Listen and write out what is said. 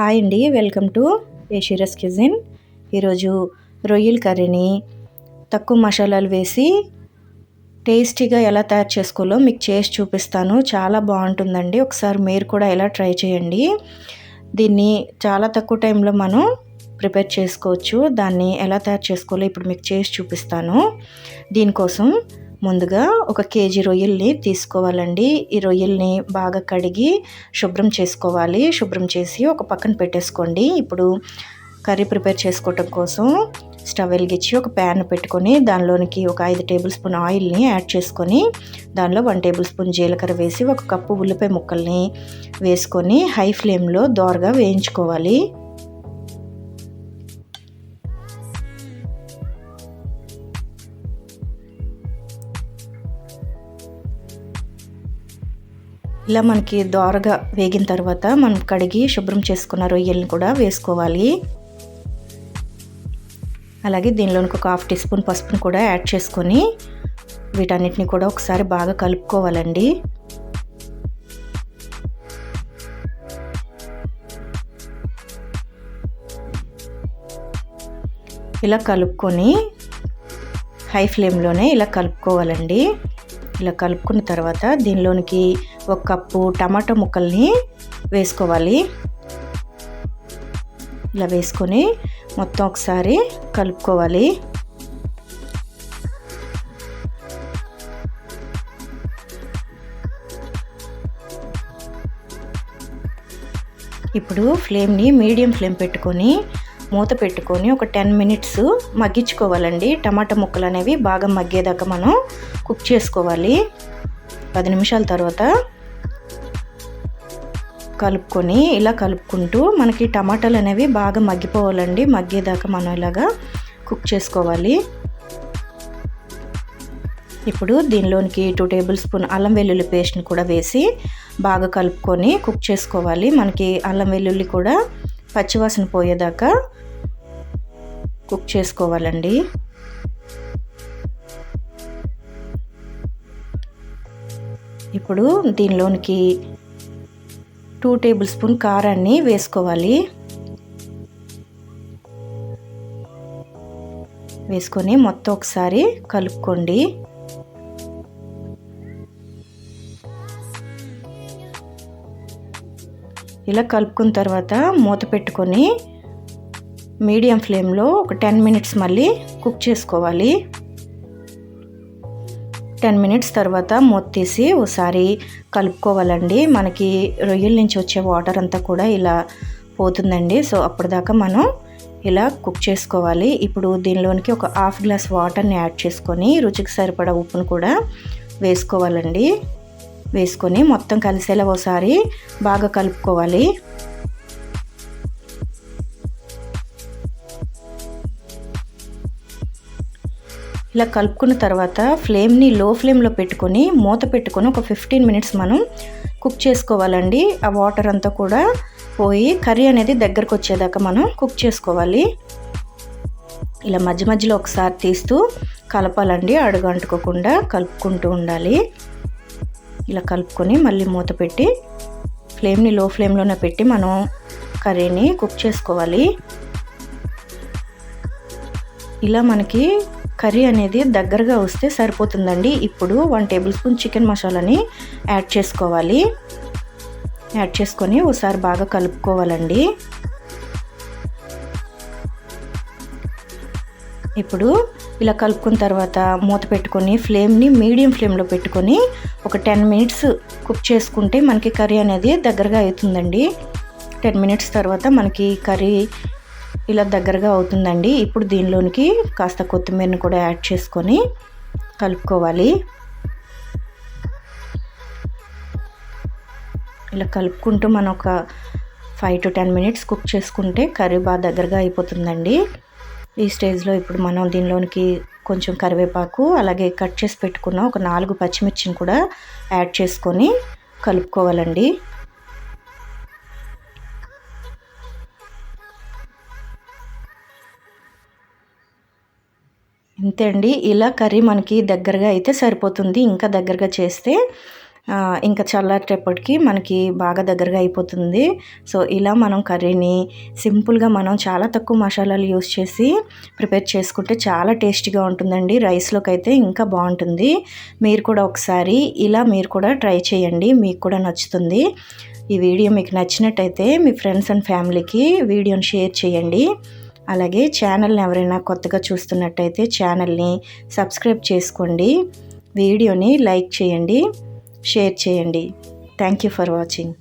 Hi అండి welcome to ఏషిరస్ కిజిన్. ఈరోజు రొయ్యల కర్రీని తక్కువ మసాలాలు వేసి టేస్టీగా ఎలా తయారు చేసుకోవాలో మీకు చేసి చూపిస్తాను. చాలా బాగుంటుందండి. ఒకసారి మీరు కూడా ఎలా ట్రై చేయండి. దీన్ని చాలా తక్కువ టైంలో మనం ప్రిపేర్ చేసుకోవచ్చు. దాన్ని ఎలా తయారు చేసుకోవాలో ఇప్పుడు మీకు చేసి చూపిస్తాను. దీనికోసం ముందుగా ఒక కేజీ రొయ్యల్ని తీసుకోవాలండి. ఈ రొయ్యల్ని బాగా కడిగి శుభ్రం చేసుకోవాలి. శుభ్రం చేసి ఒక పక్కన పెట్టేసుకోండి. ఇప్పుడు కర్రీ ప్రిపేర్ చేసుకోవటం కోసం స్టవ్ వెలిగించి ఒక ప్యాన్ పెట్టుకొని దానిలోనికి ఒక ఐదు టేబుల్ స్పూన్ ఆయిల్ని యాడ్ చేసుకొని దానిలో వన్ టేబుల్ స్పూన్ జీలకర్ర వేసి ఒక కప్పు ఉల్లిపాయ ముక్కల్ని వేసుకొని హై ఫ్లేమ్లో దోరగా వేయించుకోవాలి. ఇలా మనకి దోరగా వేగిన తర్వాత మనం కడిగి శుభ్రం చేసుకున్న రొయ్యల్ని కూడా వేసుకోవాలి. అలాగే దీనిలోనికి ఒక హాఫ్ టీ స్పూన్ పసుపును కూడా యాడ్ చేసుకొని వీటన్నిటిని కూడా ఒకసారి బాగా కలుపుకోవాలండి. ఇలా కలుపుకొని హై ఫ్లేమ్లోనే ఇలా కలుపుకోవాలండి. ఇలా కలుపుకున్న తర్వాత దీనిలోనికి ఒక కప్పు టమాటా ముక్కల్ని వేసుకోవాలి. ఇలా వేసుకొని మొత్తం ఒకసారి కలుపుకోవాలి. ఇప్పుడు ఫ్లేమ్ని మీడియం ఫ్లేమ్ పెట్టుకొని మూత పెట్టుకొని ఒక టెన్ మినిట్స్ మగ్గించుకోవాలండి. టమాటా ముక్కలు అనేవి బాగా మగ్గేదాకా మనం కుక్ చేసుకోవాలి. పది నిమిషాల తర్వాత కలుపుకొని ఇలా కలుపుకుంటూ మనకి టమాటాలు అనేవి బాగా మగ్గిపోవాలండి. మగ్గేదాకా మనం ఇలాగా కుక్ చేసుకోవాలి. ఇప్పుడు దీనిలోనికి టూ టేబుల్ స్పూన్ అల్లం వెల్లుల్లి పేస్ట్ని కూడా వేసి బాగా కలుపుకొని కుక్ చేసుకోవాలి. మనకి అల్లం వెల్లుల్లి కూడా పచ్చివాసన పోయేదాకా కుక్ చేసుకోవాలండి. ఇప్పుడు దీనిలోనికి టూ టేబుల్ స్పూన్ కారాన్ని వేసుకోవాలి. వేసుకొని మొత్తం ఒకసారి కలుపుకోండి. ఇలా కలుపుకున్న తర్వాత మూత పెట్టుకొని మీడియం ఫ్లేమ్లో ఒక టెన్ మినిట్స్ మళ్ళీ కుక్ చేసుకోవాలి. టెన్ మినిట్స్ తర్వాత మూత తీసి ఒకసారి కలుపుకోవాలండి. మనకి రొయ్యల నుంచి వచ్చే వాటర్ అంతా కూడా ఇలా పోతుందండి. సో అప్పటిదాకా మనం ఇలా కుక్ చేసుకోవాలి. ఇప్పుడు దీనిలోనికి ఒక హాఫ్ గ్లాస్ వాటర్ని యాడ్ చేసుకొని రుచికి సరిపడా ఉప్పును కూడా వేసుకోవాలండి. వేసుకొని మొత్తం కలిసేలా ఒకసారి బాగా కలుపుకోవాలి. ఇలా కలుపుకున్న తర్వాత ఫ్లేమ్ని లో ఫ్లేమ్లో పెట్టుకొని మూత పెట్టుకొని ఒక ఫిఫ్టీన్ మినిట్స్ మనం కుక్ చేసుకోవాలండి. ఆ వాటర్ అంతా కూడా పోయి కర్రీ అనేది దగ్గరకు వచ్చేదాకా మనం కుక్ చేసుకోవాలి. ఇలా మధ్య మధ్యలో ఒకసారి తీస్తూ కలపాలండి. అడుగు అంటుకోకుండా కలుపుకుంటూ ఉండాలి. ఇలా కలుపుకొని మళ్ళీ మూత పెట్టి ఫ్లేమ్ని లో ఫ్లేమ్లోనే పెట్టి మనం కర్రీని కుక్ చేసుకోవాలి. ఇలా మనకి కర్రీ అనేది దగ్గరగా వస్తే సరిపోతుందండి. ఇప్పుడు వన్ టేబుల్ స్పూన్ చికెన్ మసాలాని యాడ్ చేసుకోవాలి. యాడ్ చేసుకొని ఒకసారి బాగా కలుపుకోవాలండి. ఇప్పుడు ఇలా కలుపుకున్న తర్వాత మూత పెట్టుకొని ఫ్లేమ్ని మీడియం ఫ్లేమ్లో పెట్టుకొని ఒక టెన్ మినిట్స్ కుక్ చేసుకుంటే మనకి కర్రీ అనేది దగ్గరగా అవుతుందండి. టెన్ మినిట్స్ తర్వాత మనకి కర్రీ ఇలా దగ్గరగా అవుతుందండి. ఇప్పుడు దీనిలోనికి కాస్త కొత్తిమీరని కూడా యాడ్ చేసుకొని కలుపుకోవాలి. ఇలా కలుపుకుంటూ మనం ఒక five to ten minutes cook చేసుకుంటే కర్రీ బాగా దగ్గరగా అయిపోతుందండి. ఈ స్టేజ్లో ఇప్పుడు మనం దీనిలోనికి కొంచెం కరివేపాకు అలాగే కట్ చేసి పెట్టుకున్న ఒక నాలుగు పచ్చిమిర్చిని కూడా యాడ్ చేసుకొని కలుపుకోవాలండి. ఇంతే అండి ఇలా కర్రీ మనకి దగ్గరగా అయితే సరిపోతుంది. ఇంకా దగ్గరగా చేస్తే ఇంకా చల్లారేటప్పటికి మనకి బాగా దగ్గరగా అయిపోతుంది. సో ఇలా మనం కర్రీని సింపుల్గా మనం చాలా తక్కువ మసాలాలు యూస్ చేసి ప్రిపేర్ చేసుకుంటే చాలా టేస్టీగా ఉంటుందండి. రైస్లోకి అయితే ఇంకా బాగుంటుంది. మీరు కూడా ఒకసారి ఇలా మీరు కూడా ట్రై చేయండి. మీకు కూడా నచ్చుతుంది. ఈ వీడియో మీకు నచ్చినట్టయితే మీ ఫ్రెండ్స్ అండ్ ఫ్యామిలీకి వీడియోని షేర్ చేయండి. అలాగే ఛానల్ని ఎవరైనా కొత్తగా చూస్తున్నట్టయితే ఛానల్ని సబ్స్క్రైబ్ చేసుకోండి వీడియోని లైక్ చేయండి షేర్ చేయండి. Thank you for watching